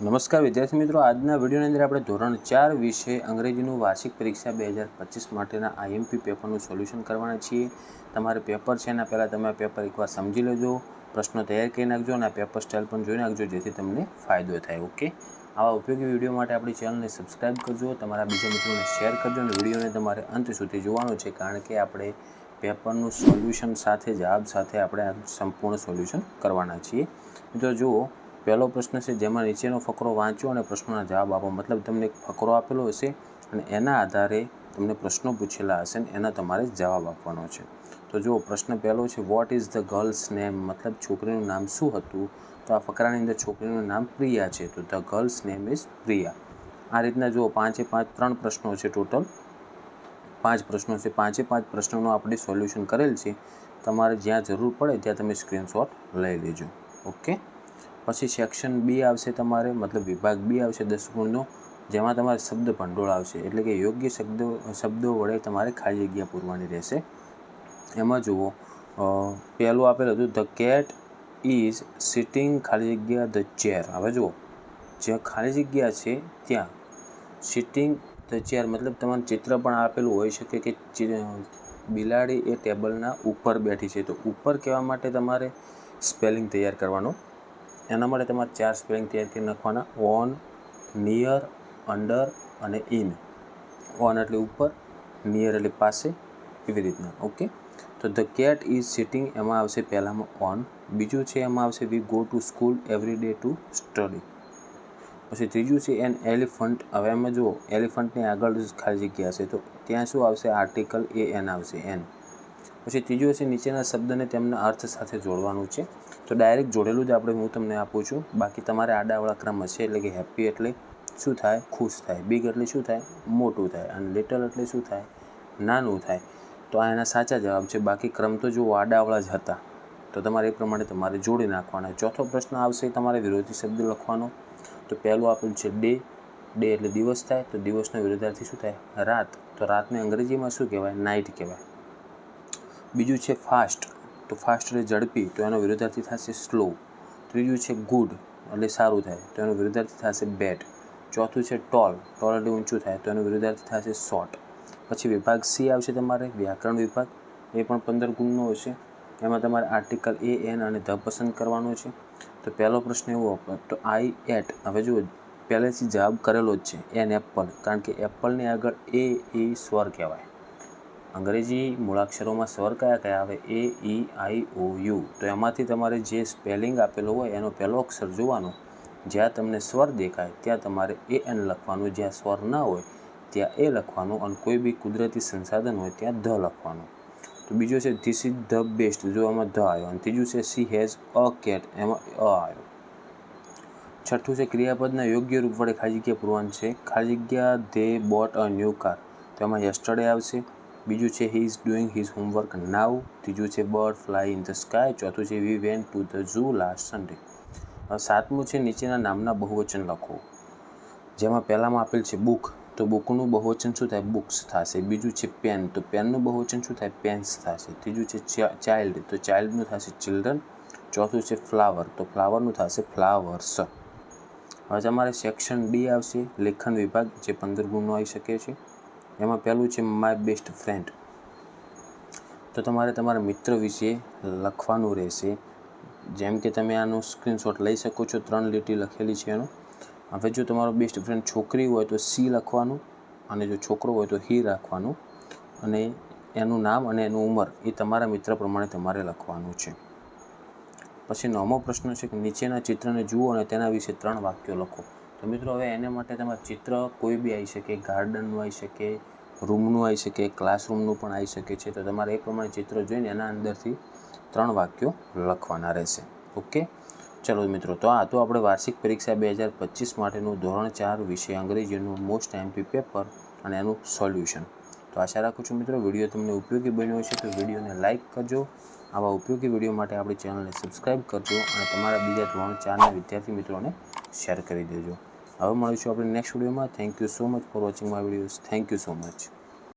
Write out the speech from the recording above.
નમસ્કાર વિદ્યાર્થી મિત્રો, આજના વિડીયોની અંદર આપણે ધોરણ ચાર વિશે અંગ્રેજીનું વાર્ષિક પરીક્ષા બે હજાર પચીસ માટેના આઈએમપી પેપરનું સોલ્યુશન કરવાના છીએ. તમારે પેપર છે એના પહેલાં તમે પેપર એકવાર સમજી લેજો, પ્રશ્નો તૈયાર કરી નાખજો અને પેપર સ્ટાઇલ પણ જોઈ નાખજો, જેથી તમને ફાયદો થાય, ઓકે? આવા ઉપયોગી વીડિયો માટે આપણી ચેનલને સબસ્ક્રાઇબ કરજો, તમારા બીજા મિત્રોને શેર કરજો અને વિડીયોને તમારે અંત સુધી જોવાનો છે, કારણ કે આપણે પેપરનું સોલ્યુશન સાથે, જવાબ સાથે આપણે સંપૂર્ણ સોલ્યુશન કરવાના છીએ. મિત્રો, જુઓ પહેલો પ્રશ્ન છે, જેમાં નીચેનો ફકરો વાંચો અને પ્રશ્નોના જવાબ આપો. મતલબ તમને એક ફકરો આપેલો હશે અને એના આધારે તમને પ્રશ્નો પૂછેલા હશે ને એના તમારે જવાબ આપવાનો છે. તો જુઓ, પ્રશ્ન પહેલો છે what is the girl's name મતલબ છોકરીનું નામ શું હતું? તો આ ફકરાની અંદર છોકરીનું નામ પ્રિયા છે. તો the girl's name is Priya. આ રીતના જુઓ, પાંચે પાંચ ત્રણ પ્રશ્નો છે ટોટલ. પાંચ પ્રશ્નો છે. પાંચે પાંચ પ્રશ્નોનું આપણે સોલ્યુશન કરેલ છે. તમારે જ્યાં જરૂર પડે ત્યાં તમે સ્ક્રીનશોટ લઈ લેજો. ઓકે? પછી સેક્શન બી આવશે તમારે, મતલબ વિભાગ બી આવશે દસ ગુણનો જેમાં તમારે શબ્દ ભંડોળ આવશે. એટલે કે યોગ્ય શબ્દો શબ્દો વડે તમારે ખાલી જગ્યા પૂરવાની રહેશે. એમાં જુઓ પહેલું આપેલું હતું ધ કેટ ઇઝ સિટિંગ ખાલી જગ્યા ધ ચેર હવે જુઓ જ્યાં ખાલી જગ્યા છે ત્યાં સિટિંગ ધ ચેર મતલબ તમારું ચિત્ર પણ આપેલું હોઈ શકે કે બિલાડી એ ટેબલના ઉપર બેઠી છે. તો ઉપર કહેવા માટે તમારે સ્પેલિંગ તૈયાર કરવાનો એના માટે તમારે ચાર સ્પેલિંગ ત્યાંથી નાખવાના. ઓન નિયર અંડર અને ઇન ઓન એટલે ઉપર નિયર એટલે પાસે, એવી રીતના. ઓકે તો ધ કેટ ઇઝ સિટિંગ એમાં આવશે પહેલાંમાં ઓન બીજું છે એમાં આવશે we go to school every day to study પછી ત્રીજું છે એન એલિફન્ટ હવે એમાં જુઓ એલિફન્ટની આગળ ખાલી જગ્યા છે તો ત્યાં શું આવશે? આર્ટિકલ એ એન આવશે એન પછી ત્રીજું છે નીચેના શબ્દને તેમના અર્થ સાથે જોડવાનું છે. તો ડાયરેક્ટ જોડેલું જ આપણે હું તમને આપું છું. બાકી તમારે આડાવાળા ક્રમ હશે એટલે કે હેપી એટલે શું થાય? ખુશ થાય. બિગ એટલે શું થાય? મોટું થાય. અને લિટલ એટલે શું થાય? નાનું થાય. તો આ એના સાચા જવાબ છે. બાકી ક્રમ તો જુઓ, આડાવાળા જ હતા. તો તમારે એ પ્રમાણે તમારે જોડી નાખવાના. ચોથો પ્રશ્ન આવશે તમારે વિરોધી શબ્દ લખવાનો. તો પહેલું આપેલું છે ડે ડે એટલે દિવસ થાય. તો દિવસનો વિરોધાર્થી શું થાય? રાત. તો રાતને અંગ્રેજીમાં શું કહેવાય? નાઇટ કહેવાય. બીજું છે ફાસ્ટ તો ફાસ્ટ એટલે ઝડપી, તો એનો વિરોધાર્થી થશે સ્લો ત્રીજું છે ગુડ એટલે સારું થાય, તો એનો વિરોધાર્થી થશે બેટ ચોથું છે ટોલ ટોલ એટલે ઊંચું થાય, તો એનો વિરોધાર્થી થશે શોર્ટ પછી વિભાગ સી આવશે તમારે, વ્યાકરણ વિભાગ. એ પણ પંદર ગુણનો હશે. એમાં તમારે આર્ટિકલ એ એન અને ધ પસંદ કરવાનો છે. તો પહેલો પ્રશ્ન એવો, તો આઈ એટ હવે જુઓ, પહેલેથી જવાબ કરેલો જ છે એન એપલ કારણ કે એપલની આગળ એ એ સ્વર કહેવાય. અંગ્રેજી મૂળાક્ષરોમાં સ્વર કયા કયા આવે? A, E, I, O, U. તો એમાંથી તમારે જે સ્પેલિંગ આપેલો હોય એનો પહેલો અક્ષર જોવાનો. જ્યાં તમને સ્વર દેખાય, ત્યાં તમારે એ એન લખવાનું. જ્યાં સ્વર ના હોય, ત્યાં એ લખવાનું. અને કોઈ બી કુદરતી સંસાધન હોય, ત્યાં ધ લખવાનું. તો બીજો છે ધીસ ઇઝ ધ બેસ્ટ જો એમાં ધ આવ્યો. અને ત્રીજું છે સી હેઝ અ કેટ એમાં અ આવ્યો. છઠ્ઠું છે ક્રિયાપદના યોગ્ય રૂપ વડે ખાલી જગ્યા પૂરવાનું છે. ખાલી જગ્યા they bought a new car તો એમાં યસ્ટરડે આવશે. બીજું છે he is doing his homework now ત્રીજું છે bird fly in the sky ચોથું છે we went to the zoo last Sunday સાતમું છે, નીચેના નામના બહુવચન લખો. જેમાં પહેલામાં આપેલ છે બુક તો બુકનું બહુવચન શું થાય? બુક્સ થશે. બીજું છે પેન તો પેનનું બહુવચન શું થાય? પેન્સ થશે. ત્રીજું છે ચાઇલ્ડ તો ચાઇલ્ડનું થશે ચિલ્ડ્રન ચોથું છે ફ્લાવર તો ફ્લાવરનું થશે ફ્લાવર્સ હવે તમારે સેક્શન ડી આવશે. લેખન વિભાગ જે પંદર ગુણનો આવી શકે છે. એમાં પહેલું છે માય બેસ્ટ ફ્રેન્ડ તો તમારે તમારા મિત્ર વિશે લખવાનું રહેશે. જેમ કે તમે આનો સ્ક્રીનશોટ લઈ શકો છો, ત્રણ લીટી લખેલી છે એનો. હવે જો તમારો બેસ્ટ ફ્રેન્ડ છોકરી હોય તો સી લખવાનું અને જો છોકરો હોય તો હી રાખવાનું. અને એનું નામ અને એનું ઉંમર એ તમારા મિત્ર પ્રમાણે તમારે લખવાનું છે. પછી નવમો પ્રશ્ન છે કે નીચેના ચિત્રને જુઓ અને તેના વિશે ત્રણ વાક્યો લખો. તો મિત્રો હવે એના માટે તમારે ચિત્ર કોઈ બી આવી શકે ગાર્ડનનું આવી શકે રૂમનું આવી શકે ક્લાસરૂમનું પણ આવી શકે છે. તો તમારે એ પ્રમાણે ચિત્ર જોઈને એના અંદરથી ત્રણ વાક્યો લખવાના રહેશે. ઓકે? ચલો મિત્રો, તો આ તો આપણે વાર્ષિક પરીક્ષા બે હજાર પચીસ માટેનું ધોરણ ચાર વિષય અંગ્રેજીનું મોસ્ટ એમપી પેપર અને એનું સોલ્યુશન તો આશા રાખું છું મિત્રો, વીડિયો તમને ઉપયોગી બન્યો હશે તો વિડીયોને લાઇક કરજો. આવા ઉપયોગી વીડિયો માટે આપણી ચેનલને સબસ્ક્રાઈબ કરજો અને તમારા બીજા ધોરણ ચારના વિદ્યાર્થી મિત્રોને શેર કરી દેજો. હવે મળીશું આપણે નેક્સ્ટ વિડીયોમાં thank you so much for watching my videos thank you so much